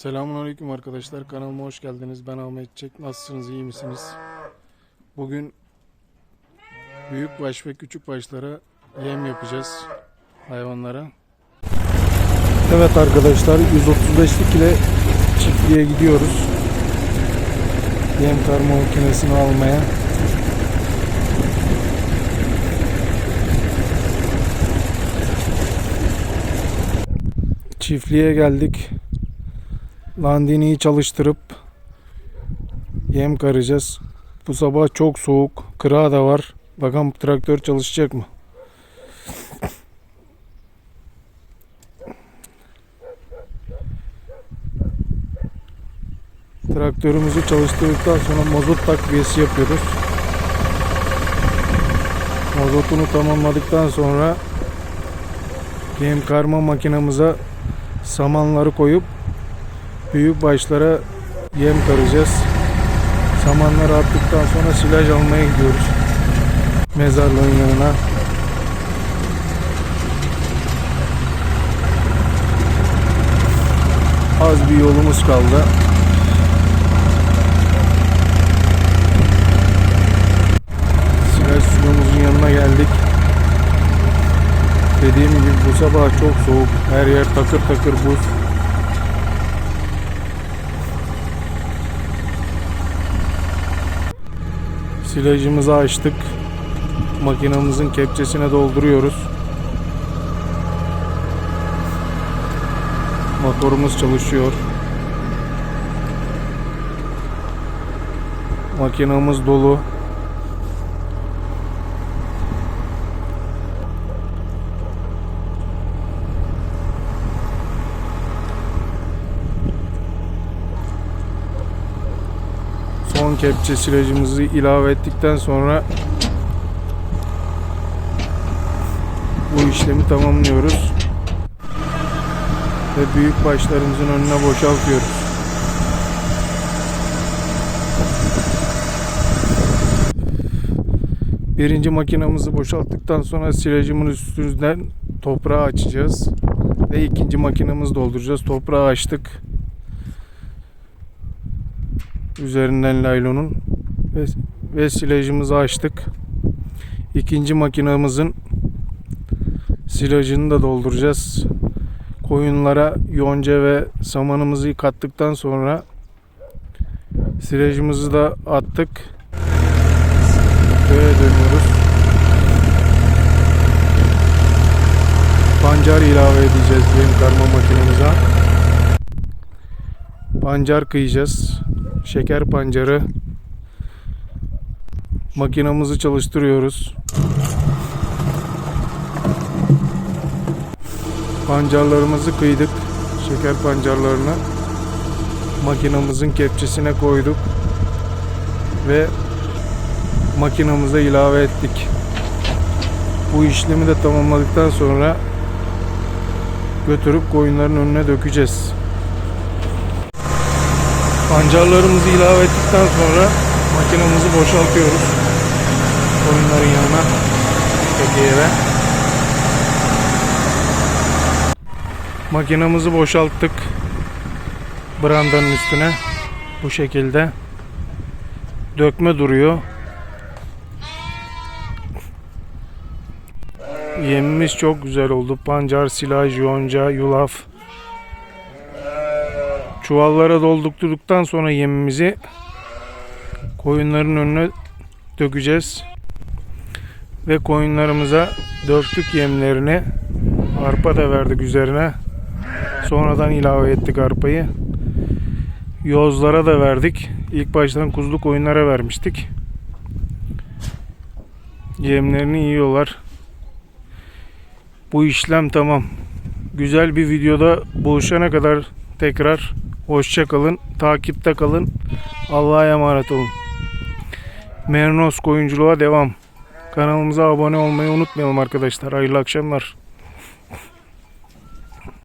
Selamünaleyküm arkadaşlar. Kanalıma hoş geldiniz. Ben Ahmet Çek. Nasılsınız? iyi misiniz? Bugün büyük baş ve küçük başlara yem yapacağız hayvanlara. Evet arkadaşlar 135'lik ile çiftliğe gidiyoruz. Yem karma makinesini almaya. Çiftliğe geldik. Landini'yi çalıştırıp yem karacağız. Bu sabah çok soğuk. Kırağı da var. Bakalım traktör çalışacak mı? Traktörümüzü çalıştırdıktan sonra mazot takviyesi yapıyoruz. Mazotunu tamamladıktan sonra yem karma makinamıza samanları koyup büyük başlara yem karacağız. Samanları attıktan sonra silaj almaya gidiyoruz. Mezarlığın yanına. Az bir yolumuz kaldı. Silaj suyumuzun yanına geldik. Dediğim gibi bu sabah çok soğuk. Her yer takır takır buz. Silajımızı açtık. Makinamızın kepçesine dolduruyoruz. Motorumuz çalışıyor. Makinamız dolu. Son kepçe silajımızı ilave ettikten sonra bu işlemi tamamlıyoruz. Ve büyük başlarımızın önüne boşaltıyoruz. Birinci makinamızı boşalttıktan sonra silajımın üstünden toprağı açacağız. Ve ikinci makinamızı dolduracağız. Toprağı açtık üzerinden laylonun ve, ve silajımızı açtık. İkinci makinamızın silajını da dolduracağız. Koyunlara yonca ve samanımızı kattıktan sonra silajımızı da attık. Köye dönüyoruz. Pancar ilave edeceğiz yem karma makinemize. Pancar kıyacağız şeker pancarı makinamızı çalıştırıyoruz. Pancarlarımızı kıydık. Şeker pancarlarını makinamızın kepçesine koyduk ve makinamıza ilave ettik. Bu işlemi de tamamladıktan sonra götürüp koyunların önüne dökeceğiz. Pancarlarımızı ilave ettikten sonra makinamızı boşaltıyoruz. Koyunların yanına tekeye ve makinamızı boşalttık. Brandanın üstüne bu şekilde dökme duruyor. Yemimiz çok güzel oldu. Pancar, silaj, yonca, yulaf, Çuvallara doldurduktan sonra yemimizi koyunların önüne dökeceğiz. Ve koyunlarımıza döktük yemlerini. Arpa da verdik üzerine. Sonradan ilave ettik arpayı. Yozlara da verdik. İlk baştan kuzlu koyunlara vermiştik. Yemlerini yiyorlar. Bu işlem tamam. Güzel bir videoda buluşana kadar tekrar Hoşça kalın, takipte kalın. Allah'a emanet olun. Mernos koyunculuğa devam. Kanalımıza abone olmayı unutmayalım arkadaşlar. Hayırlı akşamlar.